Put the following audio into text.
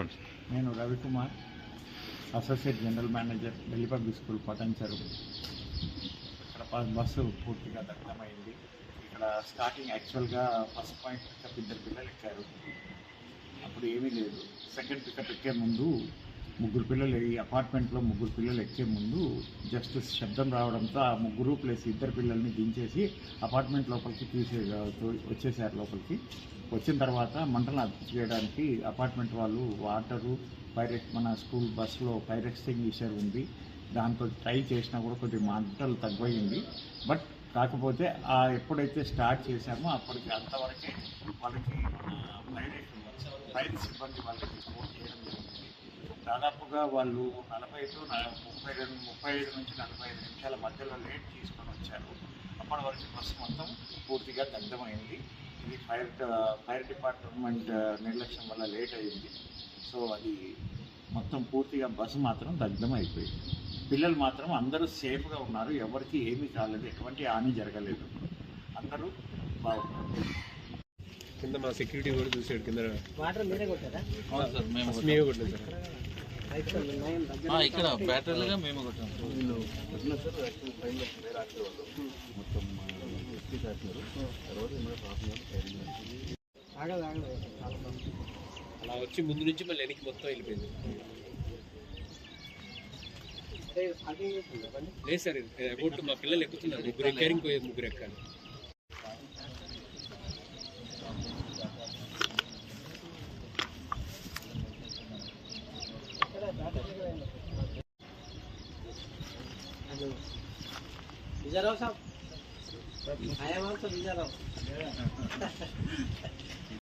చెప్పండి. నేను Ravikumar associate general manager Delhi public school Patancheru ఇక్కడ బస్సు పూర్తిగా దగ్ధమైంది. ఇక్కడ స్టార్టింగ్ యాక్చువల్గా ఫస్ట్ పాయింట్ పికప్ ఇద్దరు పిల్లలు ఎక్కారు. అప్పుడు ఏమీ లేదు. సెకండ్ పికప్ ఎక్కే ముందు ముగ్గురు పిల్లలు ఈ అపార్ట్మెంట్లో ముగ్గురు పిల్లలు ఎక్కే ముందు జస్ట్ శబ్దం రావడంతో ఆ ముగ్గురు ప్లస్ ఇద్దరు పిల్లల్ని దించేసి అపార్ట్మెంట్ లోపలికి తీసే వచ్చేసారు లోపలికి. వచ్చిన తర్వాత మంటలు అదుపు చేయడానికి అపార్ట్మెంట్ వాళ్ళు వాటరు పైరెక్ మన స్కూల్ బస్సులో ఫైర్ ఎక్స్టింగ్విషర్ ఉంది. దాంతో ట్రై చేసినా కూడా కొద్దిగా మంటలు తగ్గిపోయింది. బట్ కాకపోతే ఆ ఎప్పుడైతే స్టార్ట్ చేశామో అప్పటికి అంతవరకే వాళ్ళకి ఫైర్ ఫైర్ సిబ్బంది వాళ్ళకి ఫోన్ చేయడం జరిగింది. దాదాపుగా వాళ్ళు నలభై టు ముప్పై రెండు ముప్పై ఐదు నుంచి నలభై ఐదు నిమిషాల మధ్యలో లేట్ తీసుకొని వచ్చారు. అప్పటి వరకు బస్సు మొత్తం పూర్తిగా దగ్ధమైంది. ఇది ఫైర్ ఫైర్ డిపార్ట్మెంట్ నిర్లక్ష్యం వల్ల లేట్ అయింది. సో అది మొత్తం పూర్తిగా బస్సు మాత్రం దగ్ధం అయిపోయింది పిల్లలు మాత్రం అందరూ సేఫ్గా ఉన్నారు. ఎవరికి ఏమీ కాలేదు. ఎటువంటి హాని జరగలేదు. అందరూ బాగున్నారు. కింద మా సెక్యూరిటీ కూడా చూసాడు. కింద వాటర్ మీరే కొట్టారా? మేమే కొట్టలేదు సార్ ఇక్కడ బ్యాటరీలుగా మేము అలా వచ్చి ముందు నుంచి మళ్ళీ వెనక్కి మొత్తం వెళ్ళిపోయింది. లేదు సార్ అబౌట్ మా పిల్లలు ఎక్కుతున్నారు. ముగ్గురు ఎక్కారు ఇంకో ముగ్గురు બીજા રહો સાહેબ. આયા તો બીજા રહો.